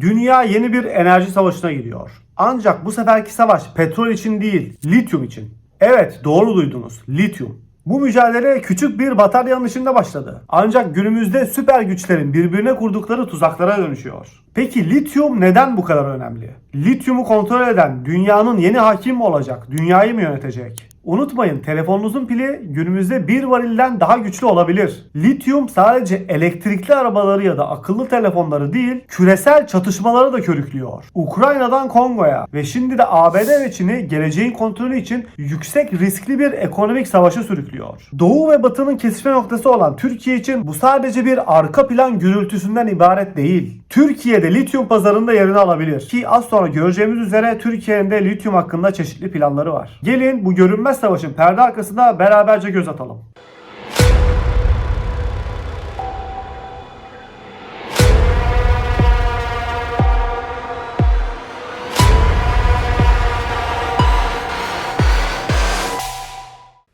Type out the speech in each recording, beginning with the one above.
Dünya yeni bir enerji savaşına giriyor. Ancak bu seferki savaş petrol için değil, lityum için. Evet, doğru duydunuz. Lityum. Bu mücadele küçük bir bataryanın içinde başladı. Ancak günümüzde süper güçlerin birbirine kurdukları tuzaklara dönüşüyor. Peki lityum neden bu kadar önemli? Lityumu kontrol eden dünyanın yeni hakim mi olacak? Dünyayı mı yönetecek? Unutmayın telefonunuzun pili günümüzde bir varilden daha güçlü olabilir. Lityum sadece elektrikli arabaları ya da akıllı telefonları değil küresel çatışmaları da körüklüyor. Ukrayna'dan Kongo'ya ve şimdi de ABD ve Çin'i geleceğin kontrolü için yüksek riskli bir ekonomik savaşa sürüklüyor. Doğu ve Batı'nın kesişme noktası olan Türkiye için bu sadece bir arka plan gürültüsünden ibaret değil. Türkiye'de lityum pazarında yerini alabilir. Ki az sonra göreceğimiz üzere Türkiye'nin de lityum hakkında çeşitli planları var. Gelin bu görünmez savaşın perde arkasına beraberce göz atalım.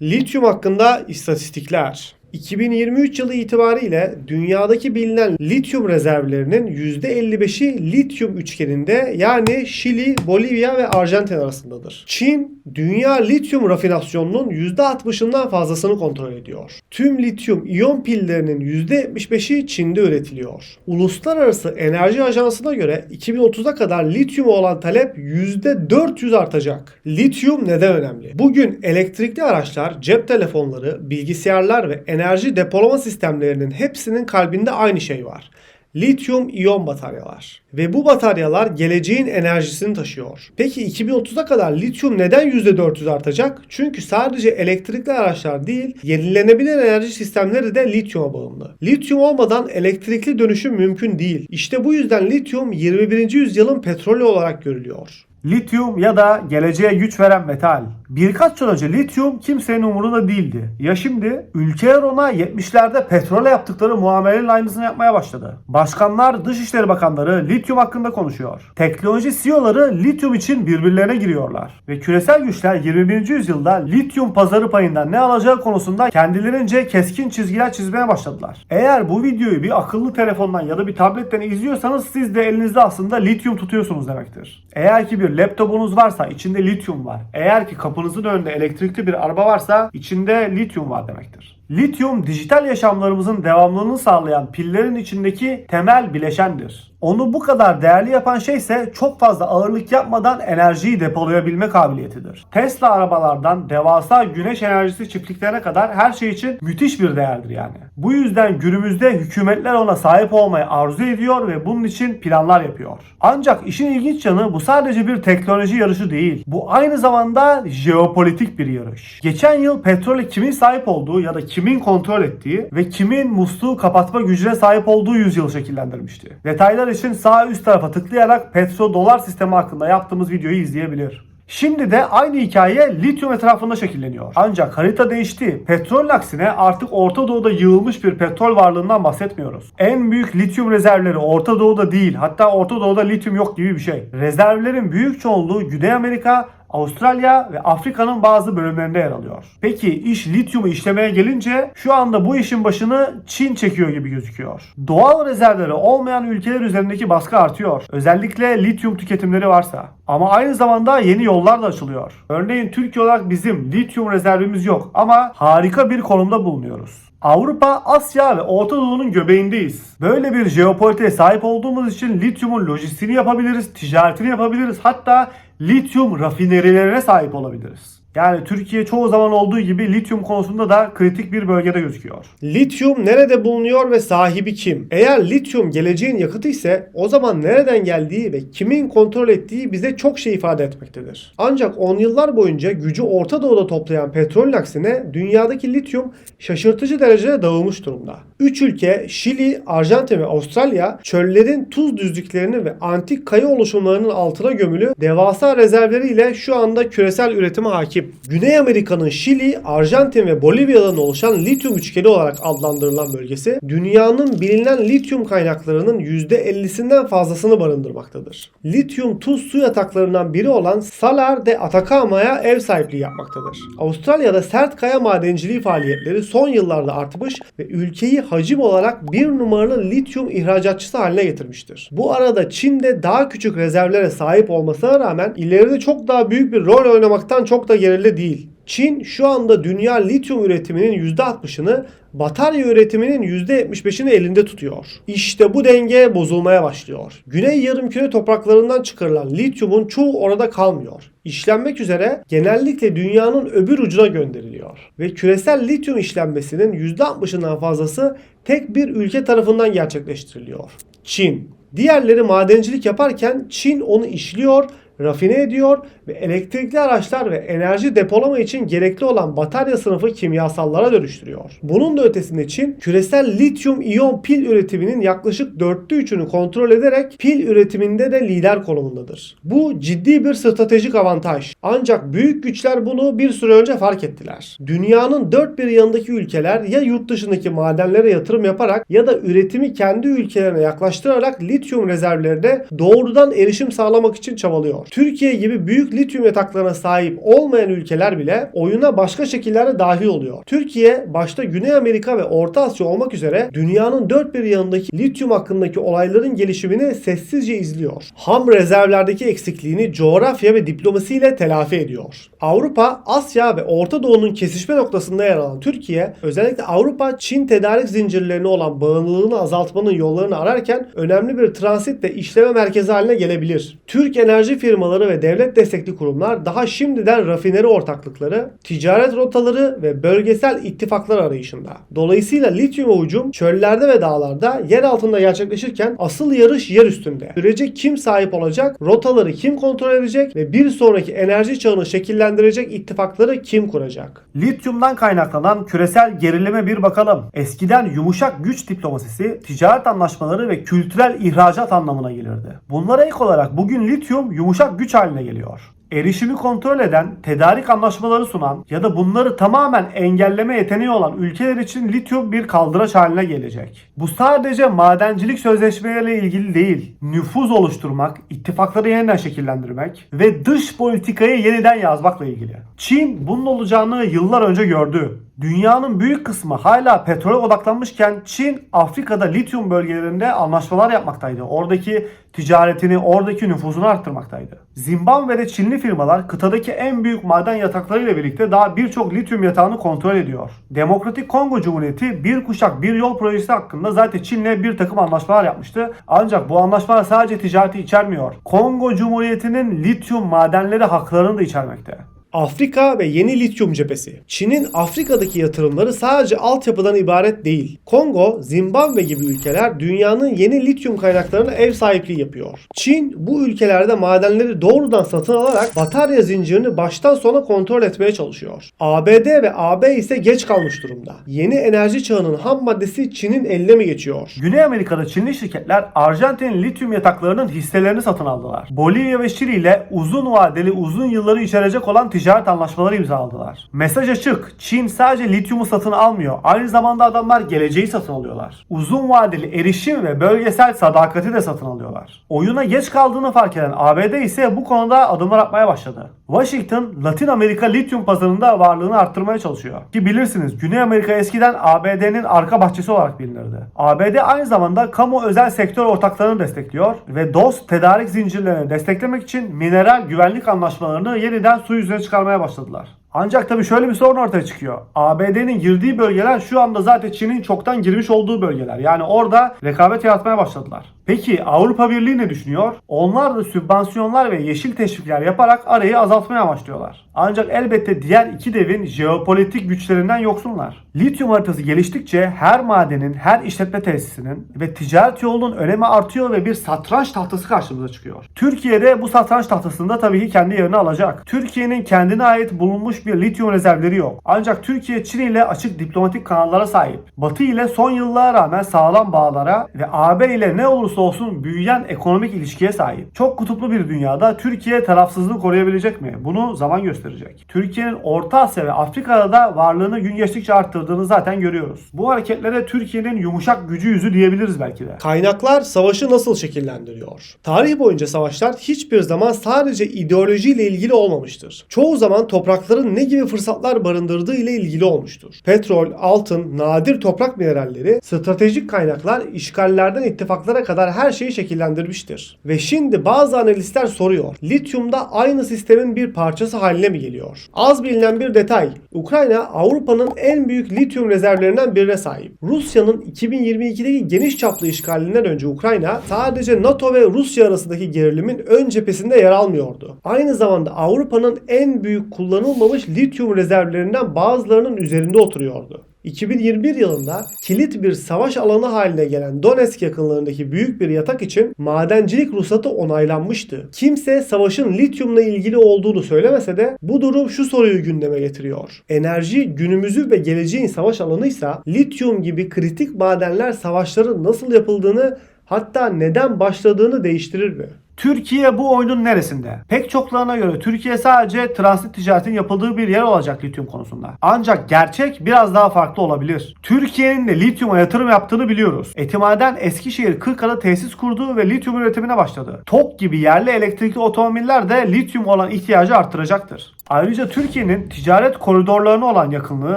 Lityum hakkında istatistikler. 2023 yılı itibariyle dünyadaki bilinen lityum rezervlerinin %55'i lityum üçgeninde yani Şili, Bolivya ve Arjantin arasındadır. Çin, dünya lityum rafinasyonunun %60'ından fazlasını kontrol ediyor. Tüm lityum iyon pillerinin %75'i Çin'de üretiliyor. Uluslararası Enerji Ajansı'na göre 2030'a kadar lityuma olan talep %400 artacak. Lityum neden önemli? Bugün elektrikli araçlar, cep telefonları, bilgisayarlar ve enerji depolama sistemlerinin hepsinin kalbinde aynı şey var. Lityum iyon bataryalar. Ve bu bataryalar geleceğin enerjisini taşıyor. Peki 2030'a kadar lityum neden %400 artacak? Çünkü sadece elektrikli araçlar değil, yenilenebilir enerji sistemleri de lityuma bağımlı. Lityum olmadan elektrikli dönüşüm mümkün değil. İşte bu yüzden lityum 21. yüzyılın petrolü olarak görülüyor. Lityum ya da geleceğe güç veren metal. Birkaç yıl önce lityum kimsenin umurunda değildi. Ya şimdi ülkeler ona 70'lerde petrole yaptıkları muamelenin aynısını yapmaya başladı. Başkanlar, Dışişleri Bakanları lityum hakkında konuşuyor. Teknoloji CEO'ları lityum için birbirlerine giriyorlar. Ve küresel güçler 21. yüzyılda lityum pazarı payından ne alacağı konusunda kendilerince keskin çizgiler çizmeye başladılar. Eğer bu videoyu bir akıllı telefondan ya da bir tabletten izliyorsanız siz de elinizde aslında lityum tutuyorsunuz demektir. Eğer ki bir laptopunuz varsa içinde lityum var. Eğer ki kapınızın önünde elektrikli bir araba varsa içinde lityum var demektir. Lityum dijital yaşamlarımızın devamlılığını sağlayan pillerin içindeki temel bileşendir. Onu bu kadar değerli yapan şey ise çok fazla ağırlık yapmadan enerjiyi depolayabilme kabiliyetidir. Tesla arabalardan devasa güneş enerjisi çiftliklerine kadar her şey için müthiş bir değerdir yani. Bu yüzden günümüzde hükümetler ona sahip olmayı arzu ediyor ve bunun için planlar yapıyor. Ancak işin ilginç yanı bu sadece bir teknoloji yarışı değil. Bu aynı zamanda jeopolitik bir yarış. Geçen yıl petrole kimin sahip olduğu ya da kimin kontrol ettiği ve kimin musluğu kapatma gücüne sahip olduğu yüzyıl şekillendirmişti. Detaylar için sağ üst tarafa tıklayarak petrodolar sistemi hakkında yaptığımız videoyu izleyebilir. Şimdi de aynı hikaye lityum etrafında şekilleniyor. Ancak harita değişti. Petrol aksine artık Orta Doğu'da yığılmış bir petrol varlığından bahsetmiyoruz. En büyük lityum rezervleri Orta Doğu'da değil hatta Orta Doğu'da lityum yok gibi bir şey. Rezervlerin büyük çoğunluğu Güney Amerika, Avustralya ve Afrika'nın bazı bölümlerinde yer alıyor. Peki iş lityumu işlemeye gelince şu anda bu işin başını Çin çekiyor gibi gözüküyor. Doğal rezervleri olmayan ülkeler üzerindeki baskı artıyor. Özellikle lityum tüketimleri varsa. Ama aynı zamanda yeni yollar da açılıyor. Örneğin Türkiye olarak bizim lityum rezervimiz yok ama harika bir konumda bulunuyoruz. Avrupa, Asya ve Orta Doğu'nun göbeğindeyiz. Böyle bir jeopolitiğe sahip olduğumuz için lityumun lojistiğini yapabiliriz, ticaretini yapabiliriz. Hatta lityum rafinerilerine sahip olabiliriz. Yani Türkiye çoğu zaman olduğu gibi lityum konusunda da kritik bir bölgede gözüküyor. Lityum nerede bulunuyor ve sahibi kim? Eğer lityum geleceğin yakıtı ise o zaman nereden geldiği ve kimin kontrol ettiği bize çok şey ifade etmektedir. Ancak on yıllar boyunca gücü Orta Doğu'da toplayan petrolün aksine dünyadaki lityum şaşırtıcı derecede dağılmış durumda. Üç ülke Şili, Arjantin ve Avustralya çöllerin tuz düzlüklerini ve antik kaya oluşumlarının altına gömülü devasa rezervleriyle şu anda küresel üretime hakim. Güney Amerika'nın Şili, Arjantin ve Bolivya'dan oluşan lityum üçgeni olarak adlandırılan bölgesi dünyanın bilinen lityum kaynaklarının %50'sinden fazlasını barındırmaktadır. Lityum tuz su yataklarından biri olan Salar de Atacama'ya ev sahipliği yapmaktadır. Avustralya'da sert kaya madenciliği faaliyetleri son yıllarda artmış ve ülkeyi hacim olarak bir numaralı lityum ihracatçısı haline getirmiştir. Bu arada Çin de daha küçük rezervlere sahip olmasına rağmen ileride çok daha büyük bir rol oynamaktan çok da geride değil. Çin şu anda dünya lityum üretiminin %60'ını batarya üretiminin %75'ini elinde tutuyor. İşte bu denge bozulmaya başlıyor. Güney yarımküre topraklarından çıkarılan lityumun çoğu orada kalmıyor. İşlenmek üzere genellikle dünyanın öbür ucuna gönderiliyor. Ve küresel lityum işlenmesinin %60'ından fazlası tek bir ülke tarafından gerçekleştiriliyor. Çin. Diğerleri madencilik yaparken Çin onu işliyor rafine ediyor ve elektrikli araçlar ve enerji depolama için gerekli olan batarya sınıfı kimyasallara dönüştürüyor. Bunun da ötesinde Çin küresel lityum iyon pil üretiminin yaklaşık dörtte üçünü kontrol ederek pil üretiminde de lider konumundadır. Bu ciddi bir stratejik avantaj. Ancak büyük güçler bunu bir süre önce fark ettiler. Dünyanın dört bir yanındaki ülkeler ya yurt dışındaki madenlere yatırım yaparak ya da üretimi kendi ülkelerine yaklaştırarak lityum rezervlerine doğrudan erişim sağlamak için çabalıyor. Türkiye gibi büyük lityum yataklarına sahip olmayan ülkeler bile oyuna başka şekillerde dahil oluyor. Türkiye başta Güney Amerika ve Orta Asya olmak üzere dünyanın dört bir yanındaki lityum hakkındaki olayların gelişimini sessizce izliyor. Ham rezervlerdeki eksikliğini coğrafya ve diplomasiyle telafi ediyor. Avrupa, Asya ve Orta Doğu'nun kesişme noktasında yer alan Türkiye, özellikle Avrupa Çin tedarik zincirlerine olan bağımlılığını azaltmanın yollarını ararken önemli bir transit ve işleme merkezi haline gelebilir. Türk enerji firmaları ve devlet destekli kurumlar daha şimdiden rafineri ortaklıkları, ticaret rotaları ve bölgesel ittifaklar arayışında. Dolayısıyla lityum hücum çöllerde ve dağlarda yer altında gerçekleşirken asıl yarış yer üstünde. Sürece kim sahip olacak, rotaları kim kontrol edecek ve bir sonraki enerji çağını şekillendirecek ittifakları kim kuracak? Lityumdan kaynaklanan küresel gerilime bir bakalım. Eskiden yumuşak güç diplomasisi, ticaret anlaşmaları ve kültürel ihracat anlamına gelirdi. Bunlara ek olarak bugün lityum yumuşak güç haline geliyor. Erişimi kontrol eden, tedarik anlaşmaları sunan ya da bunları tamamen engelleme yeteneği olan ülkeler için lityum bir kaldıraç haline gelecek. Bu sadece madencilik sözleşmeleriyle ilgili değil. Nüfuz oluşturmak, ittifakları yeniden şekillendirmek ve dış politikayı yeniden yazmakla ilgili. Çin bunun olacağını yıllar önce gördü. Dünyanın büyük kısmı hala petrole odaklanmışken Çin Afrika'da lityum bölgelerinde anlaşmalar yapmaktaydı. Oradaki ticaretini, oradaki nüfuzunu arttırmaktaydı. Zimbabwe'de Çinli firmalar kıtadaki en büyük maden yataklarıyla birlikte daha birçok lityum yatağını kontrol ediyor. Demokratik Kongo Cumhuriyeti bir kuşak bir yol projesi hakkında zaten Çin'le bir takım anlaşmalar yapmıştı. Ancak bu anlaşmalar sadece ticareti içermiyor. Kongo Cumhuriyeti'nin lityum madenleri haklarını da içermekte. Afrika ve yeni lityum cephesi. Çin'in Afrika'daki yatırımları sadece altyapıdan ibaret değil. Kongo, Zimbabwe gibi ülkeler dünyanın yeni lityum kaynaklarına ev sahipliği yapıyor. Çin bu ülkelerde madenleri doğrudan satın alarak batarya zincirini baştan sona kontrol etmeye çalışıyor. ABD ve AB ise geç kalmış durumda. Yeni enerji çağının ham maddesi Çin'in eline mi geçiyor? Güney Amerika'da Çinli şirketler Arjantin lityum yataklarının hisselerini satın aldılar. Bolivya ve Şili ile uzun vadeli uzun yılları içerecek olan ticaret anlaşmaları imzaladılar. Mesaj açık. Çin sadece lityumu satın almıyor. Aynı zamanda adamlar geleceği satın alıyorlar. Uzun vadeli erişim ve bölgesel sadakati de satın alıyorlar. Oyuna geç kaldığını fark eden ABD ise bu konuda adımlar atmaya başladı. Washington, Latin Amerika lityum pazarında varlığını arttırmaya çalışıyor. Ki bilirsiniz Güney Amerika eskiden ABD'nin arka bahçesi olarak bilinirdi. ABD aynı zamanda kamu özel sektör ortaklarını destekliyor ve dost tedarik zincirlerini desteklemek için mineral güvenlik anlaşmalarını yeniden su yüzüne çıkarmaya başladılar. Ancak tabii şöyle bir sorun ortaya çıkıyor. ABD'nin girdiği bölgeler şu anda zaten Çin'in çoktan girmiş olduğu bölgeler. Yani orada rekabet yaratmaya başladılar. Peki Avrupa Birliği ne düşünüyor? Onlar da sübvansiyonlar ve yeşil teşvikler yaparak arayı azaltmaya amaçlıyorlar. Ancak elbette diğer iki devin jeopolitik güçlerinden yoksunlar. Lityum haritası geliştikçe her madenin, her işletme tesisinin ve ticaret yolunun önemi artıyor ve bir satranç tahtası karşımıza çıkıyor. Türkiye'de bu satranç tahtasında tabii ki kendi yerini alacak. Türkiye'nin kendine ait bulunmuş bir lityum rezervleri yok. Ancak Türkiye Çin ile açık diplomatik kanallara sahip. Batı ile son yıllara rağmen sağlam bağlara ve AB ile ne olursa olursa olsun büyüyen ekonomik ilişkiye sahip. Çok kutuplu bir dünyada Türkiye tarafsızlığı koruyabilecek mi? Bunu zaman gösterecek. Türkiye'nin Orta Asya ve Afrika'da da varlığını gün geçtikçe arttırdığını zaten görüyoruz. Bu hareketlere Türkiye'nin yumuşak gücü yüzü diyebiliriz belki de. Kaynaklar savaşı nasıl şekillendiriyor? Tarih boyunca savaşlar hiçbir zaman sadece ideolojiyle ilgili olmamıştır. Çoğu zaman toprakların ne gibi fırsatlar barındırdığı ile ilgili olmuştur. Petrol, altın, nadir toprak mineralleri, stratejik kaynaklar işgallerden ittifaklara kadar her şeyi şekillendirmiştir. Ve şimdi bazı analistler soruyor. Lityum da aynı sistemin bir parçası haline mi geliyor? Az bilinen bir detay. Ukrayna Avrupa'nın en büyük lityum rezervlerinden birine sahip. Rusya'nın 2022'deki geniş çaplı işgalinden önce Ukrayna sadece NATO ve Rusya arasındaki gerilimin ön cephesinde yer almıyordu. Aynı zamanda Avrupa'nın en büyük kullanılmamış lityum rezervlerinden bazılarının üzerinde oturuyordu. 2021 yılında kilit bir savaş alanı haline gelen Donetsk yakınlarındaki büyük bir yatak için madencilik ruhsatı onaylanmıştı. Kimse savaşın lityumla ilgili olduğunu söylemese de bu durum şu soruyu gündeme getiriyor. Enerji günümüzü ve geleceğin savaş alanıysa lityum gibi kritik madenler savaşların nasıl yapıldığını hatta neden başladığını değiştirir mi? Türkiye bu oyunun neresinde? Pek çoklarına göre Türkiye sadece transit ticaretin yapıldığı bir yer olacak lityum konusunda. Ancak gerçek biraz daha farklı olabilir. Türkiye'nin de lityuma yatırım yaptığını biliyoruz. Etimaden Eskişehir Kırka'da tesis kurdu ve lityum üretimine başladı. TOK gibi yerli elektrikli otomobiller de lityum olan ihtiyacı arttıracaktır. Ayrıca Türkiye'nin ticaret koridorlarına olan yakınlığı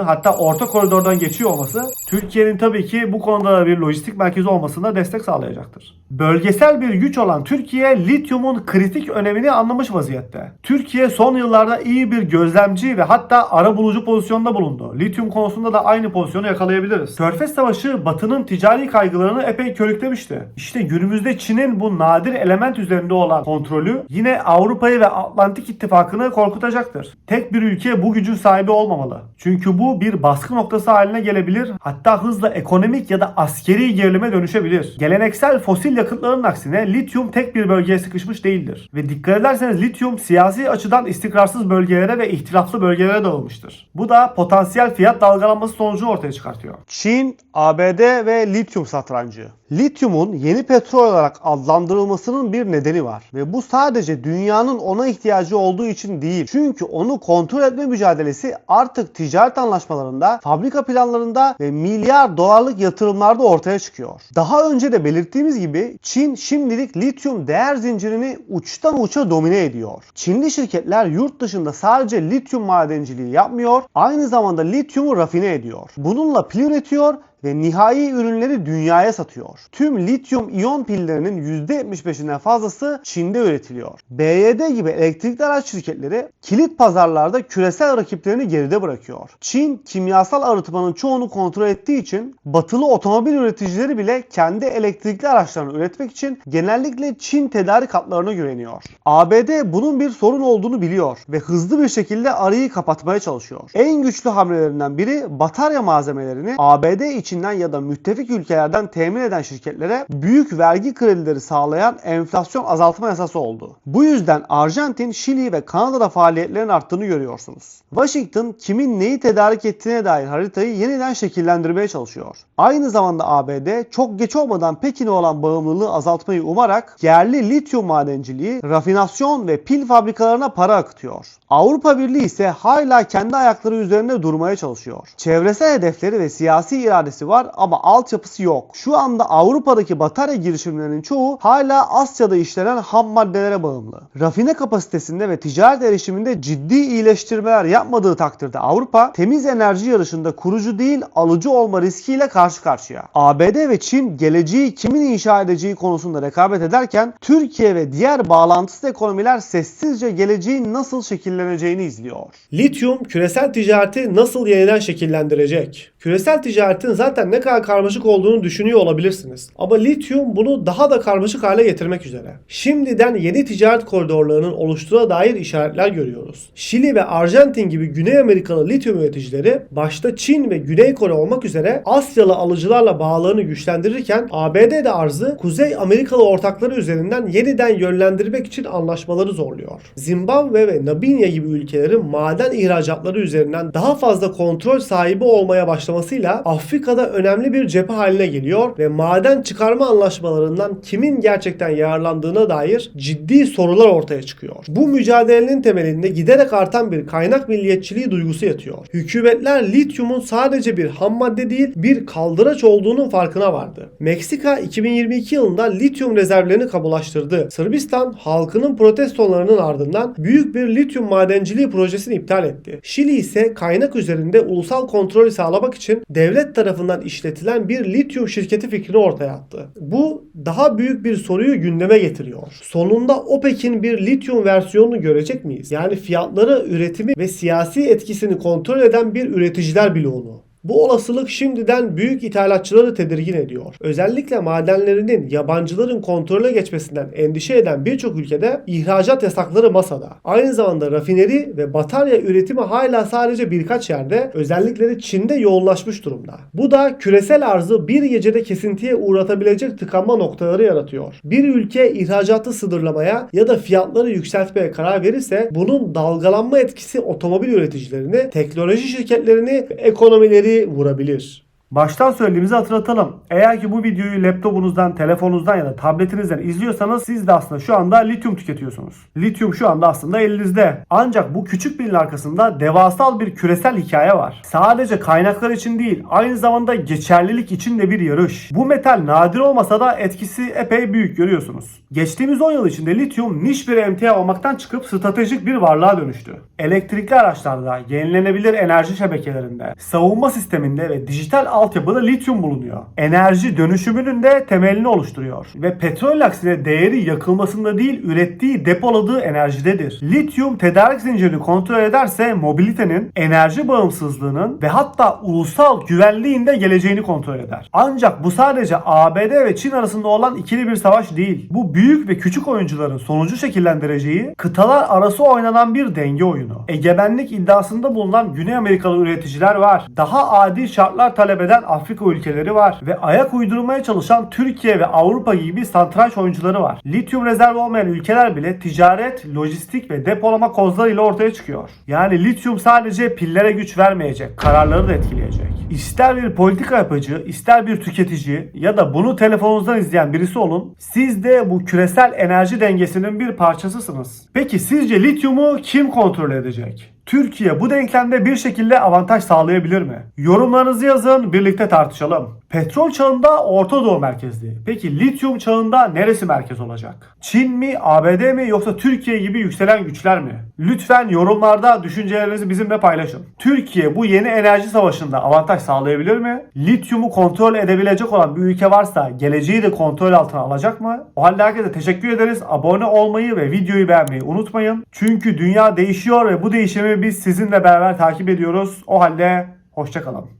hatta orta koridordan geçiyor olması Türkiye'nin tabii ki bu konuda da bir lojistik merkezi olmasına destek sağlayacaktır. Bölgesel bir güç olan Türkiye lityumun kritik önemini anlamış vaziyette. Türkiye son yıllarda iyi bir gözlemci ve hatta ara bulucu pozisyonda bulundu. Lityum konusunda da aynı pozisyonu yakalayabiliriz. Körfez Savaşı Batı'nın ticari kaygılarını epey körüklemişti. İşte günümüzde Çin'in bu nadir element üzerinde olan kontrolü yine Avrupa'yı ve Atlantik İttifakı'nı korkutacaktır. Tek bir ülke bu gücün sahibi olmamalı. Çünkü bu bir baskı noktası haline gelebilir. Hatta hızla ekonomik ya da askeri gerilime dönüşebilir. Geleneksel fosil yakıtların aksine lityum tek bir bölgeye sıkışmış değildir. Ve dikkat ederseniz lityum siyasi açıdan istikrarsız bölgelere ve ihtilaflı bölgelere dağılmıştır. Bu da potansiyel fiyat dalgalanması sonucunu ortaya çıkartıyor. Çin, ABD ve lityum satrancı. Lityumun yeni petrol olarak adlandırılmasının bir nedeni var. Ve bu sadece dünyanın ona ihtiyacı olduğu için değil. Çünkü onu kontrol etme mücadelesi artık ticaret anlaşmalarında, fabrika planlarında ve milyar dolarlık yatırımlarda ortaya çıkıyor. Daha önce de belirttiğimiz gibi Çin şimdilik lityum değer zincirini uçtan uça domine ediyor. Çinli şirketler yurt dışında sadece lityum madenciliği yapmıyor, aynı zamanda lityumu rafine ediyor. Bununla pil üretiyor ve nihai ürünleri dünyaya satıyor. Tüm lityum iyon pillerinin %75'inden fazlası Çin'de üretiliyor. BYD gibi elektrikli araç şirketleri kilit pazarlarda küresel rakiplerini geride bırakıyor. Çin kimyasal arıtmanın çoğunu kontrol ettiği için batılı otomobil üreticileri bile kendi elektrikli araçlarını üretmek için genellikle Çin tedarik hatlarına güveniyor. ABD bunun bir sorun olduğunu biliyor ve hızlı bir şekilde arayı kapatmaya çalışıyor. En güçlü hamlelerinden biri batarya malzemelerini ABD içinden ya da müttefik ülkelerden temin eden şirketlere büyük vergi kredileri sağlayan enflasyon azaltma yasası oldu. Bu yüzden Arjantin, Şili ve Kanada'da faaliyetlerin arttığını görüyorsunuz. Washington kimin neyi tedarik ettiğine dair haritayı yeniden şekillendirmeye çalışıyor. Aynı zamanda ABD çok geç olmadan Pekin'e olan bağımlılığı azaltmayı umarak yerli lityum madenciliği, rafinasyon ve pil fabrikalarına para akıtıyor. Avrupa Birliği ise hala kendi ayakları üzerinde durmaya çalışıyor. Çevresel hedefleri ve siyasi iradesi var ama altyapısı yok. Şu anda Avrupa'daki batarya girişimlerinin çoğu hala Asya'da işlenen ham maddelere bağımlı. Rafine kapasitesinde ve ticaret erişiminde ciddi iyileştirmeler yapmadığı takdirde Avrupa temiz enerji yarışında kurucu değil alıcı olma riskiyle karşı karşıya. ABD ve Çin geleceği kimin inşa edeceği konusunda rekabet ederken Türkiye ve diğer bağlantısız ekonomiler sessizce geleceğin nasıl şekilleneceğini izliyor. Lityum küresel ticareti nasıl yeniden şekillendirecek? Küresel ticaretin zaten ne kadar karmaşık olduğunu düşünüyor olabilirsiniz. Ama lityum bunu daha da karmaşık hale getirmek üzere. Şimdiden yeni ticaret koridorlarının oluştuğuna dair işaretler görüyoruz. Şili ve Arjantin gibi Güney Amerikalı lityum üreticileri başta Çin ve Güney Kore olmak üzere Asyalı alıcılarla bağlarını güçlendirirken ABD de arzı Kuzey Amerikalı ortakları üzerinden yeniden yönlendirmek için anlaşmaları zorluyor. Zimbabwe ve Namibya gibi ülkelerin maden ihracatları üzerinden daha fazla kontrol sahibi olmaya başlamasıyla Afrika'da politikada önemli bir cephe haline geliyor ve maden çıkarma anlaşmalarından kimin gerçekten yararlandığına dair ciddi sorular ortaya çıkıyor. Bu mücadelenin temelinde giderek artan bir kaynak milliyetçiliği duygusu yatıyor. Hükümetler lityumun sadece bir ham madde değil bir kaldıraç olduğunun farkına vardı. Meksika 2022 yılında lityum rezervlerini kamulaştırdı. Sırbistan halkının protestolarının ardından büyük bir lityum madenciliği projesini iptal etti. Şili ise kaynak üzerinde ulusal kontrolü sağlamak için devlet tarafından işletilen bir lityum şirketi fikrini ortaya attı. Bu daha büyük bir soruyu gündeme getiriyor. Sonunda OPEC'in bir lityum versiyonunu görecek miyiz? Yani fiyatları, üretimi ve siyasi etkisini kontrol eden bir üreticiler bloğunu. Bu olasılık şimdiden büyük ithalatçıları tedirgin ediyor. Özellikle madenlerinin yabancıların kontrole geçmesinden endişe eden birçok ülkede ihracat yasakları masada. Aynı zamanda rafineri ve batarya üretimi hala sadece birkaç yerde özellikle de Çin'de yoğunlaşmış durumda. Bu da küresel arzı bir gecede kesintiye uğratabilecek tıkanma noktaları yaratıyor. Bir ülke ihracatı sınırlamaya ya da fiyatları yükseltmeye karar verirse bunun dalgalanma etkisi otomobil üreticilerini, teknoloji şirketlerini ekonomileri vurabilir. Baştan söylediğimizi hatırlatalım. Eğer ki bu videoyu laptopunuzdan, telefonunuzdan ya da tabletinizden izliyorsanız siz de aslında şu anda lityum tüketiyorsunuz. Lityum şu anda aslında elinizde. Ancak bu küçük bilin arkasında devasal bir küresel hikaye var. Sadece kaynaklar için değil, aynı zamanda geçerlilik için de bir yarış. Bu metal nadir olmasa da etkisi epey büyük görüyorsunuz. Geçtiğimiz 10 yıl içinde lityum niş bir emtia olmaktan çıkıp stratejik bir varlığa dönüştü. Elektrikli araçlarda, yenilenebilir enerji şebekelerinde, savunma sisteminde ve dijital altyapıda lityum bulunuyor. Enerji dönüşümünün de temelini oluşturuyor. Ve petrol aksine değeri yakılmasında değil ürettiği depoladığı enerjidedir. Lityum tedarik zincirini kontrol ederse mobilitenin, enerji bağımsızlığının ve hatta ulusal güvenliğin de geleceğini kontrol eder. Ancak bu sadece ABD ve Çin arasında olan ikili bir savaş değil. Bu büyük ve küçük oyuncuların sonucu şekillendireceği kıtalar arası oynanan bir denge oyunu. Egemenlik iddiasında bulunan Güney Amerikalı üreticiler var. Daha adil şartlar talep eden Afrika ülkeleri var. Ve ayak uydurmaya çalışan Türkiye ve Avrupa gibi satranç oyuncuları var. Lityum rezervi olmayan ülkeler bile ticaret, lojistik ve depolama kozlarıyla ortaya çıkıyor. Yani lityum sadece pillere güç vermeyecek, kararları da etkileyecek. İster bir politika yapıcı, ister bir tüketici ya da bunu telefonunuzdan izleyen birisi olun, siz de bu küresel enerji dengesinin bir parçasısınız. Peki sizce lityumu kim kontrol edecek? Türkiye bu denklemde bir şekilde avantaj sağlayabilir mi? Yorumlarınızı yazın, birlikte tartışalım. Petrol çağında Orta Doğu merkezli. Peki lityum çağında neresi merkez olacak? Çin mi, ABD mi yoksa Türkiye gibi yükselen güçler mi? Lütfen yorumlarda düşüncelerinizi bizimle paylaşın. Türkiye bu yeni enerji savaşında avantaj sağlayabilir mi? Lityumu kontrol edebilecek olan bir ülke varsa geleceği de kontrol altına alacak mı? O halde herkese teşekkür ederiz. Abone olmayı ve videoyu beğenmeyi unutmayın. Çünkü dünya değişiyor ve bu değişimi biz sizinle beraber takip ediyoruz. O halde hoşçakalın.